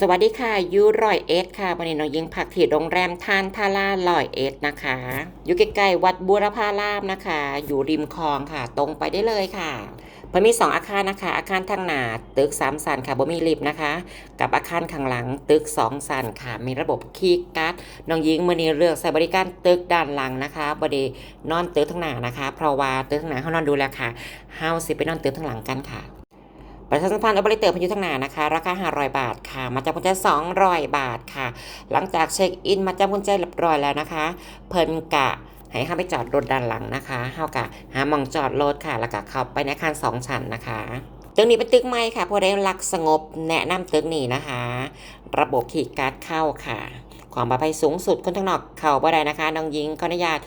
สวัสดีค่ะยูรอยเอสค่ะวันนี้น้องยิงพักที่โรงแรมทานทาราลอยเอสนะคะ อยู่ใกล้ๆวัดบูรพารามนะคะ อยู่ริมคลองค่ะ ตรงไปได้เลยค่ะมันมี 2 อาคารนะคะ อาคารทางหน้าตึก 3 สันค่ะบ่มีลิฟต์นะคะ กับอาคารข้างหลังตึก 2 สันค่ะ มีระบบคีย์การ์ดน้องยิงมือนี้เลือกใช้บริการตึกด้านหลังนะคะบดีนอนตึกทางหน้านะคะ เพราะว่าตึกทางหน้าเขานอนดูแลค่ะเฮาสิไปนอนตึกทางหลังกันค่ะ ประชาสัมพันธ์อบริเตอร์พยุทั้งหนานะคะ ราคา 500 บาทค่ะ มาจำกุญแจ200 บาทค่ะ หลังจากเช็คอินมาจำกุญแจเรียบร้อยแล้วนะคะ เพิ่นกะให้เข้าไปจอดรถด้านหลังนะคะเฮากะหามองจอดรถค่ะ แล้วก็เข้าไปในอาคาร2ชั้นนะคะตึกนี้เป็นตึกใหม่ค่ะพราะได้รักสงบแนะนำตึกนี้นะคะ ระบบขีดการ์ดเข้าค่ะ ความปลอดภัยสูงสุดคนทั้งนอกเข้าบ่ได้นะคะน้องยิงขออนุญาต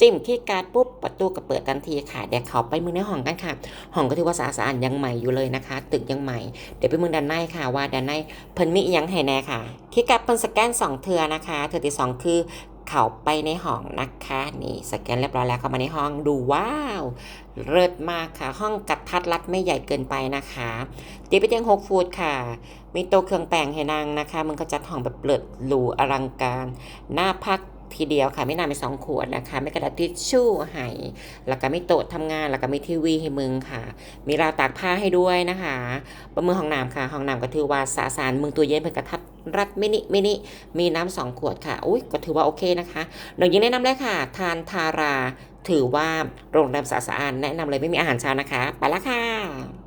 จิ้มคีย์การ์ดปุ๊บประตูก็เปิดทันทีค่ะเดี๋ยวเข้าไปมือในห้องกันค่ะห้องก็ถือว่าสะอาดสะอาดยังใหม่อยู่เลยนะคะ ตึกยังใหม่ เดี๋ยวไปมือด้านในค่ะ ว่าด้านในเพิ่นมีอิหยังให้แน่ค่ะคีย์การ์ดเพิ่นสแกน2เทือนะคะเทือที่สองคือเข้าไปในห้องนะคะนี่สแกนเรียบร้อยแล้วเข้ามาในห้องดูว้าวเลิศมากค่ะ ห้องกระทัดรัดไม่ใหญ่เกินไปนะคะเตีไปเตียง6ฟุตค่ะ มีโต๊ะเครื่องแป้งให้นั่งนะคะ มันก็จัดห้องแบบเลิศหรูอลังการหน้าพัก ทีเดียวค่ะไม่นานไปสองขวดนะคะไม่กระดาษทิชชู่ให้แล้วก็ไมีโต๊ะทำงาน แล้วก็มีทีวีให้มึงค่ะ มีราวตากผ้าให้ด้วยนะคะบนมือห้องน้ำค่ะห้องน้ำก็ถือว่าสะสารมึงตัวเย็นเพิ่นกระทัดรัดมินิมินิมีน้ำสองขวดค่ะอุ้ยก็ถือว่าโอเคนะคะหนูยิงแนะนำเลยค่ะ ทานทารา ถือว่าโรงแรมสะอาดแนะนำเลยไม่มีอาหารเช้านะคะ ไปละค่ะ